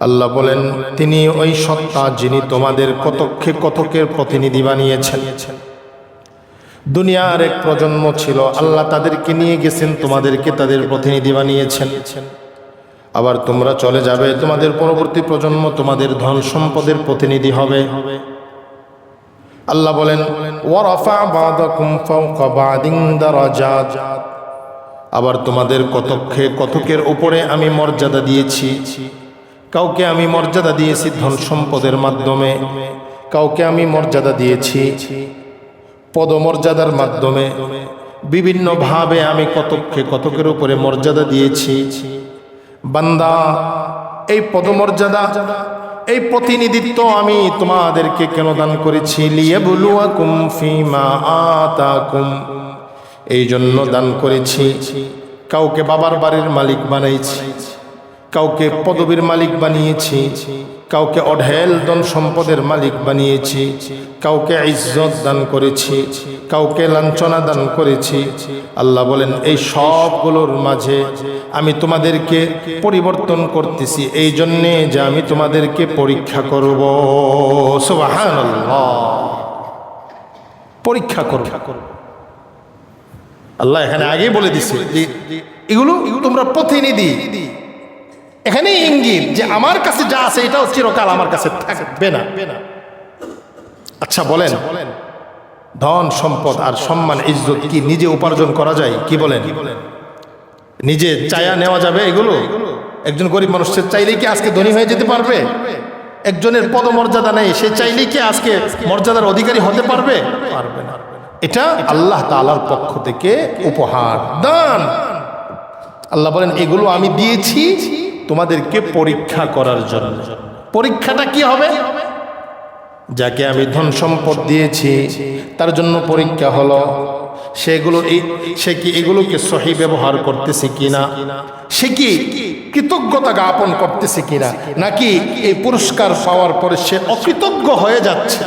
আল্লাহ বলেন, তিনি ওই সত্তা যিনি তোমাদের কতক্ষে কতকের প্রতিনিধি বানিয়েছেন। দুনিয়ার এক প্রজন্ম ছিল, আল্লাহ তাদেরকে নিয়ে গেছেন, তোমাদেরকে তাদের প্রতিনিধি বানিয়েছেন। আবার তোমরা চলে যাবে, তোমাদের পরবর্তী প্রজন্ম তোমাদের ধন সম্পদের প্রতিনিধি হবে। আল্লাহ বলেন আবার তোমাদের কতক্ষে কতকের উপরে আমি মর্যাদা দিয়েছি। কাউকে আমি মর্যাদা দিয়েছি ধন সম্পদের মাধ্যমে, কাউকে আমি মর্যাদা দিয়েছি পদমর্যাদার মাধ্যমে। বিভিন্নভাবে আমি কতককে কতকের উপরে মর্যাদা দিয়েছি। বান্দা, এই পদমর্যাদা, এই প্রতিনিধিত্ব আমি তোমাদেরকে কেন দান করেছি? লিয়ে বলুয়াকুম ফিমা আতাকুম। এই জন্য দান করেছি, কাউকে বাবার বাড়ির মালিক বানাইছি। কাউকে পদবীর মালিক বানিয়েছি, কাউকে অঢেল ধন সম্পদের মালিক বানিয়েছি, কাউকে ইজ্জত দান করেছি, কাউকে লাঞ্ছনা দান করেছি। আল্লাহ বলেন, এই সবগুলোর মাঝে আমি তোমাদেরকে পরিবর্তন করতেছি, এই জন্যে যে আমি তোমাদেরকে পরীক্ষা করব। পরীক্ষা করব। আল্লাহ এখানে আগেই বলে দিছে এগুলো তোমরা প্রতিনিধি। এখানে ইঙ্গিত যে আমার কাছে যা আছে এটাও চিরকাল আমার কাছে থাকবে না। আচ্ছা বলেন। ধন, সম্পদ আর সম্মান, ইজ্জত কি নিজে উপার্জন করা যায়? কি বলেন? নিজে চায়া নেওয়া যাবে এগুলো? একজন গরিব মানুষের চাইলেই কি আজকে ধনী হয়ে যেতে পারবে? একজনের পদমর্যাদা নেই, সে চাইলে কি আজকে মর্যাদার অধিকারী হতে পারবে? পারবে না। এটা আল্লাহ তালার পক্ষ থেকে উপহার, দান। আল্লাহ বলেন, এগুলো আমি দিয়েছি তোমাদেরকে পরীক্ষা করার জন্য। পরীক্ষাটা কি হবে? যাকে আমি ধন সম্পদ দিয়েছি, তার জন্য পরীক্ষা হলো, সেগুলো সে কি এগুলোকে সহি ব্যবহার করতেছে কিনা? সে কি কৃতজ্ঞতা জ্ঞাপন করতেছে কিনা? নাকি এই পুরস্কার পাওয়ার পরে সে অকৃতজ্ঞ হয়ে যাচ্ছে?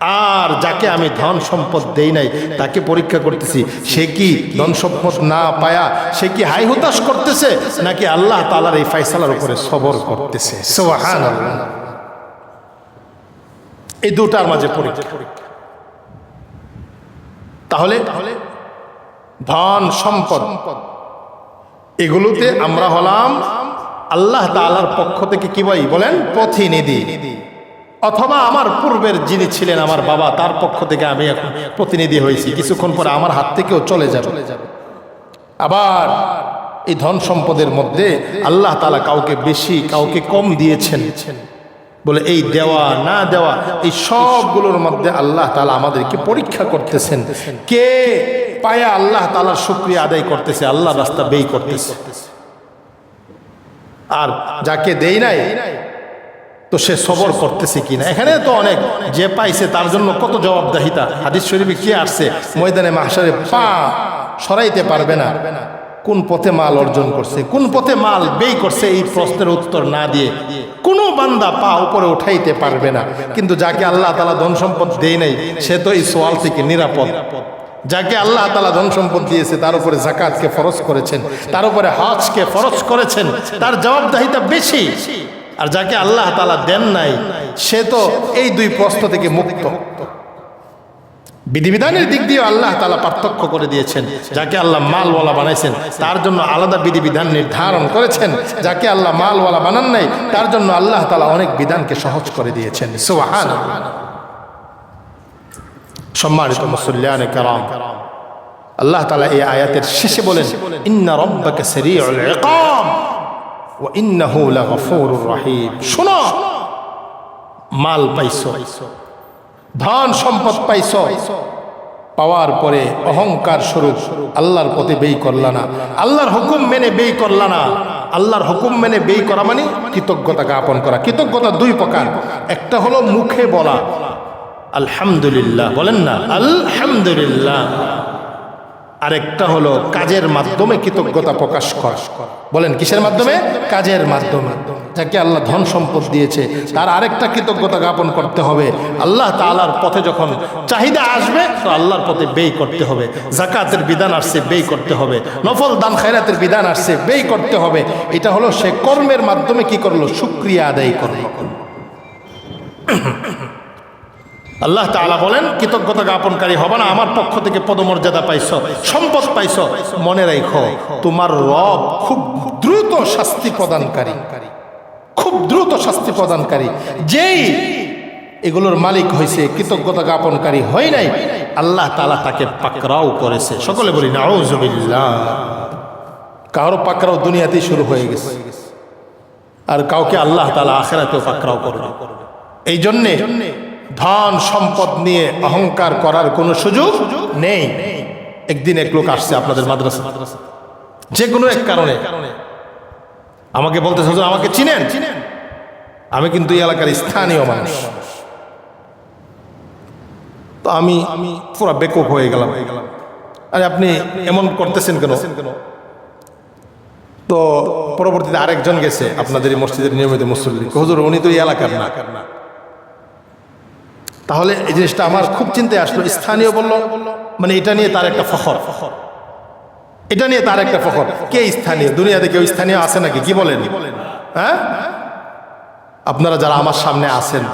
আর যাকে আমি ধন সম্পদ দেই নাই, তাকে পরীক্ষা করতেছি। সে কি ধন সম্পদ না পায়া, সে কি হাই হুতাশ করতেছে, নাকি আল্লাহ তালার এই ফাইসালার উপরে সবর করতেছে। এই দুটার মাঝে পরীক্ষা। তাহলে ধন সম্পদ, এগুলোতে আমরা হলাম আল্লাহ তালার পক্ষ থেকে কি বলেন? প্রতিনিধি অথবা আমার পূর্বের যিনি ছিলেন আমার বাবা, তার পক্ষ থেকে আমি এখন প্রতিনিধি হয়েছি। কিছুক্ষণ পরে আমার হাত থেকেও চলে যাবে। আবার এই ধন সম্পদের মধ্যে আল্লাহ তালা কাউকে বেশি, কাউকে কম দিয়েছেন। বলে এই দেওয়া, না দেওয়া, এই সবগুলোর মধ্যে আল্লাহ তালা আমাদেরকে পরীক্ষা করতেছেন। কে পায়া আল্লাহ তালার শুক্রিয়া আদায় করতেছে? আল্লাহ রাস্তা বেই করতেছে। আর যাকে দেই নাই তো সে সবর করতেছে কিনা? এখানে তো অনেক যে পাইছে তার জন্য কত জবাবদাহিতা। হাদিস শরীফে কি আসছে? ময়দানে মাহসারে পা সরাইতে পারবে না। কোন পথে মাল অর্জন করছে? কোন পথে মাল বেই করছে? এই প্রশ্নের উত্তর না দিয়ে কোনো বান্দা পা উপরে উঠাইতে পারবে না। কিন্তু যাকে আল্লাহ তালা ধন সম্পদ দেয় নাই, সে তো এই সোয়াল থেকে নিরাপদ। যাকে আল্লাহ তালা ধন সম্পদ দিয়েছে, তার উপরে জাকাতকে ফরজ করেছেন, তার উপরে হজকে ফরজ করেছেন, তার জবাবদাহিতা বেশি। আর যাকে আল্লাহ তালা দেন নাই, সে তো এই দুই প্রশ্ন থেকে মুক্ত। বিধিবিধানের দিক দিয়ে আল্লাহ তালা পার্থক্য করে দিয়েছেন। যাকে আল্লাহ মালওয়ালা বানাইছেন, তার জন্য আলাদা বিধিবিধান নির্ধারণ করেছেন। যাকে আল্লাহ মালওয়ালা বানান নাই, তার জন্য আল্লাহ তালা অনেক বিধানকে সহজ করে দিয়েছেন। সম্মানিত মুসল্লিয়ানে কালাম আল্লাহ তালা এই আয়াতের শেষে বলেন, ইন্না রব্বাকে সারিউল শোনো, মাল ধন সম্পদ পাইছ, পাওয়ার পরে অহংকার স্বরূপ আল্লাহর পথে বেই করলা না। আল্লাহর হুকুম মেনে বেই করলা না। আল্লাহর হুকুম মেনে বেই করা মানে কৃতজ্ঞতা জ্ঞাপন করা। কৃতজ্ঞতা দুই প্রকার। একটা হলো মুখে বলা। আলহামদুলিল্লাহ, বলেন না, আলহামদুলিল্লাহ। আরেকটা হলো কাজের মাধ্যমে কৃতজ্ঞতা প্রকাশ করা। বলেন, কিসের মাধ্যমে? কাজের মাধ্যমে। যাকে আল্লাহ ধন সম্পদ দিয়েছে, তার আরেকটা কৃতজ্ঞতা জ্ঞাপন করতে হবে। আল্লাহ তাআলার পথে যখন চাহিদা আসবে, তো আল্লাহর পথে ব্যয় করতে হবে। জাকাতের বিধান আসছে, ব্যয় করতে হবে। নফল দান খায়রাতের বিধান আসছে, ব্যয় করতে হবে। এটা হলো সে কর্মের মাধ্যমে কি করল? শুক্রিয়া আদায় করল। আল্লাহ তাআলা বলেন, কৃতজ্ঞতা জ্ঞাপনকারী হবে না, আমার পক্ষ থেকে পদমর্যাদা পাইছ, সম্পদ পাইছ। মনে রাখো, তোমার রব খুব দ্রুত শাস্তি প্রদানকারী। খুব দ্রুত শাস্তি প্রদানকারী। যেই এগুলোর মালিক হয়েছে কৃতজ্ঞতা জ্ঞাপনকারী হয় নাই, আল্লাহ তাআলা তাকে পাকরাও করেছে। সকলে বলি নাউজুবিল্লাহ কারও পাকরাও দুনিয়াতেই শুরু হয়ে গেছে। আর কাউকে আল্লাহ তাআলা আখেরাতেও পাকরাও করবে এই জন্যে ধন সম্পদ নিয়ে অহংকার করার কোনো সুযোগ নেই। একদিন এক লোক আসছে আপনাদের মাদ্রাসা যে কোনো এক কারণে। আমাকে বলতে হুজুর, আমাকে চিনেন? আমি কিন্তু এই এলাকার স্থানীয় মানুষ। তো আমি আমি পুরো বেকুব হয়ে গেলাম। আরে আপনি এমন করতেছেন কেন? তো পরবর্তীতে আরেকজন গেছে আপনাদের মসজিদের নিয়মিত মুসল্লি। হুজুর, উনি তো এই এলাকার না। তাহলে এই জিনিসটা আমার খুব চিন্তায় আসলো। স্থানীয় বলল মানে এটা নিয়ে তার একটা ফখর। এটা নিয়ে তার একটা ফখর। কে স্থানীয়? দুনিয়াতে কেউ স্থানীয় আছে নাকি? কি বলেন? হ্যাঁ? আপনারা যারা আমার সামনে আছেন,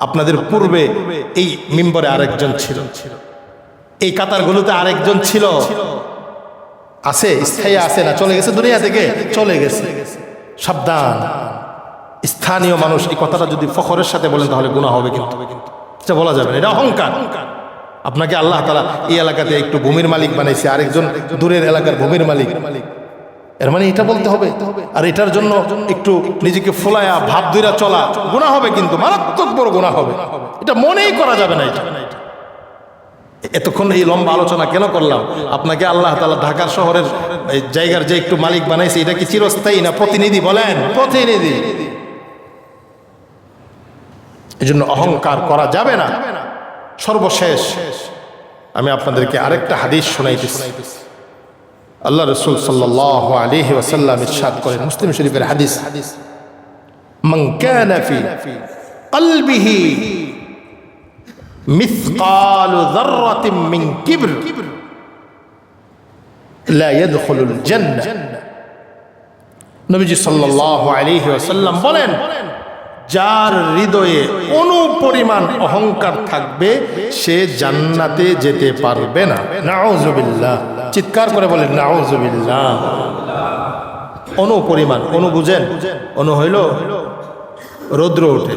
আপনাদের পূর্বে এই মিম্বরে আরেকজন ছিল। এই কাতারগুলোতে আরেকজন ছিল। আছে? স্থায়ী আছে না? চলে গেছে দুনিয়া থেকে? চলে গেছে। সাবধান। স্থানীয় মানুষ এই কথাটা যদি ফখরের সাথে বলেন তাহলে গুণা হবে কিন্তু। এটা বলা যাবে না, এটা অহংকার। আপনাকে আল্লাহ তালা এই এলাকাতে একটু ভূমির মালিক বানাইছে, আরেকজন দূরের এলাকার ভূমির মালিক। এর মানে এটা বলতে হবে। আর এটার জন্য একটু নিজেকে ফোলায়া, ভাব দুইরা চলা গুণা হবে কিন্তু, মারাত্মক বড় গুণা হবে। এটা মনেই করা যাবে না এটা। এতক্ষণ এই লম্বা আলোচনা কেন করলাম? আপনাকে আল্লাহ তালা ঢাকা শহরের জায়গার যে একটু মালিক বানাইছে, এটা কি চিরস্থায়ী না প্রতিনিধি বলেন? প্রতিনিধি। এই জন্য অহংকার করা যাবে না সর্বশেষ আমি আপনাদেরকে আরেকটা হাদিস শোনাইতেছি আল্লাহ রসুল সাল্লাহ আলিহি ওয়াসাল্লাম ইরশাদ করেন মুসলিম শরীফের হাদিস من كان في قلبه مثقال ذرة من كبر لا يدخل الجنة নবীজি সাল্লাল্লাহু আলাইহি ওয়াসাল্লাম বলেন যার হৃদয়ে অনুপরিমাণ অহংকার থাকবে, সে জান্নাতে যেতে পারবে না। নাউজুবিল্লাহ। চিৎকার করে বলেন, নাউজুবিল্লাহ। অনুপরিমাণ, অনু বুঝেন। অনু হইল রৌদ্র ওঠে।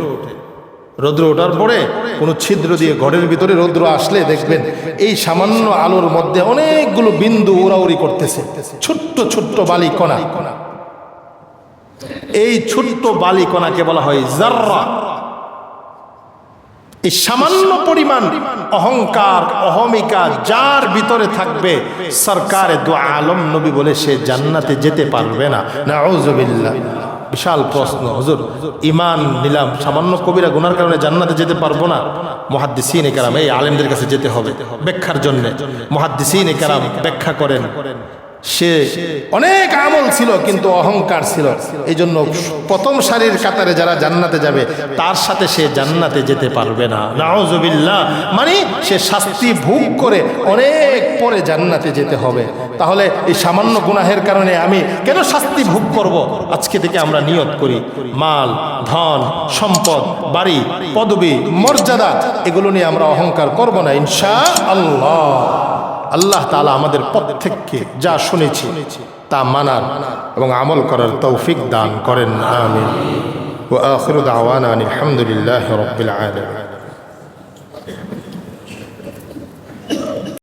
রৌদ্র ওঠার পরে কোনো ছিদ্র দিয়ে ঘরের ভিতরে রৌদ্র আসলে দেখবেন, এই সামান্য আলোর মধ্যে অনেকগুলো বিন্দু উড়াউড়ি করতেছে। ছোট্ট ছোট্ট বালি কণা এই ছোট্ট বালি কণাকে বলা হয় জাররা। এই সামান্য পরিমাণ অহংকার, অহমিকা যার ভিতরে থাকবে, সরকারে দু আলম নবী বলে সে জান্নাতে যেতে পারবে না। নাউজুবিল্লাহ। বিশাল প্রশ্ন, হুজুর ইমান নিলাম, সামান্য কবিরা গুনার কারণে জান্নাতে যেতে পারব না। মহাদ্দিসিন কেরাম, এই আলেমদের কাছে যেতে হবে, ব্যাখ্যার জন্য। মহাদ্দিসিন কেরাম ব্যাখ্যা করেন। সে অনেক আমল ছিল, কিন্তু অহংকার ছিল। এই জন্য প্রথম সারির কাতারে যারা জান্নাতে যাবে, তার সাথে সে জান্নাতে যেতে পারবে না। নাউজুবিল্লাহ। মানে সে শাস্তি ভোগ করে অনেক পরে জান্নাতে যেতে হবে। তাহলে এই সামান্য গুনাহের কারণে আমি কেন শাস্তি ভোগ করব? আজকে থেকে আমরা নিয়ত করি। মাল, ধন, সম্পদ, বাড়ি, পদবি, মর্যাদা, এগুলো নিয়ে আমরা অহংকার করব না ইনশা আল্লাহ আল্লাহ তালা আমাদের প্রত্যেককে যা শুনেছি তা মানার এবং আমল করার তৌফিক দান করেন, আমিন। ও আখরুদ আওয়ান আলহামদুলিল্লাহ রবিল আলম